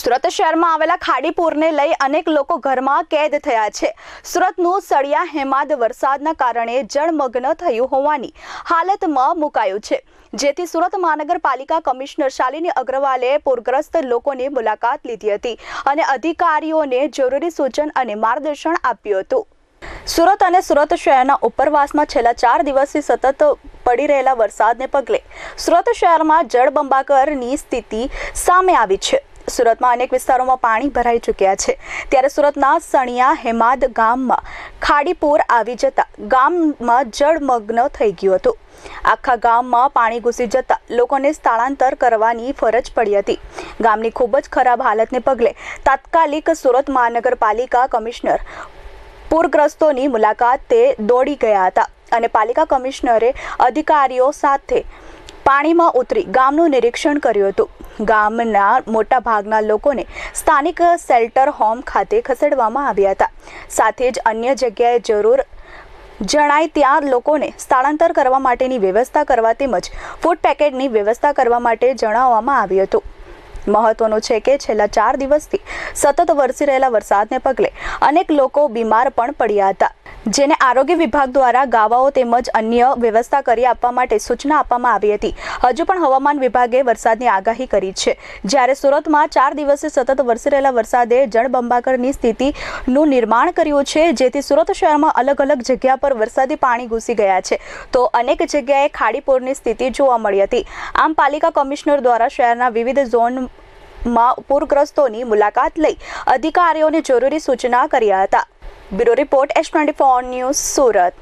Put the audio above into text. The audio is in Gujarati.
સુરત શહેરમાં આવેલા ખાડીપુરને લઈ અનેક લોકો ઘરમાં કેદ થયા છે. સુરતનું સળિયા હેમાદ વરસાદના કારણે જળમગ્ન થયું હોવાની હાલતમાં મુકાયું છે. જેથી સુરત મહાનગરપાલિકા કમિશનર શાલિની અગ્રવાલે પૂરગ્રસ્ત લોકોની મુલાકાત લીધી હતી અને અધિકારીઓને જરૂરી સૂચન અને માર્ગદર્શન આપ્યું હતું. સુરત અને સુરત શહેરના ઉપરવાસમાં છેલ્લા ચાર દિવસથી સતત પડી રહેલા વરસાદને પગલે સુરત શહેરમાં જળબંબાકારની સ્થિતિ સામે આવી છે. સુરતમાં અનેક વિસ્તારોમાં પાણી ભરાઈ ચૂક્યા છે. ત્યારે સુરતના સણિયા હેમાદ ગામમાં ખાડીપુર આવી જતા ગામમાં જળમગ્ન થઈ ગયું હતું. આખા ગામમાં પાણી ઘૂસી જતા લોકોને સ્થળાંતર કરવાની ફરજ પડી હતી. ગામની ખૂબ જ ખરાબ હાલતને પગલે તાત્કાલિક સુરત મહાનગરપાલિકા કમિશનર પૂરગ્રસ્તોની મુલાકાતે દોડી ગયા હતા અને પાલિકા કમિશનરે અધિકારીઓ સાથે પાણીમાં ઉતરી ગામનું નિરીક્ષણ કર્યું હતું. ગામના મોટા ભાગના લોકોને સ્થાનિક શેલ્ટર હોમ ખાતે ખસેડવામાં આવ્યા હતા. સાથે જ અન્ય જગ્યાએ જરૂર જણાય ત્યાં લોકોને સ્થળાંતર કરવા માટેની વ્યવસ્થા કરવા તેમજ ફૂડ પેકેટની વ્યવસ્થા કરવા માટે જણાવવામાં આવ્યું હતું. મહત્વનું છે કે છેલ્લા ચાર દિવસથી સતત વરસી રહેલા વરસાદને પગલે અનેક લોકો બીમાર પણ પડ્યા હતા. જેને આરોગ્ય વિભાગ દ્વારા ગાવાઓ તેમજ અન્ય વ્યવસ્થા કરી આપવા માટે સૂચના આપવામાં આવી હતી. હજુ પણ હવામાન વિભાગે વરસાદની આગાહી કરી છે. જ્યારે સુરતમાં ચાર દિવસે સતત વરસી રહેલા વરસાદે જળબંબાકરની સ્થિતિનું નિર્માણ કર્યું છે, જેથી સુરત શહેરમાં અલગ અલગ જગ્યા પર વરસાદી પાણી ઘૂસી ગયા છે, તો અનેક જગ્યાએ ખાડીપોરની સ્થિતિ જોવા મળી હતી. આમ પાલિકા કમિશનર દ્વારા શહેરના વિવિધ ઝોન માં પૂરગ્રસ્તોની મુલાકાત લઈ અધિકારીઓને જરૂરી સૂચના કર્યા હતા. Bureau report S twenty four news Surat.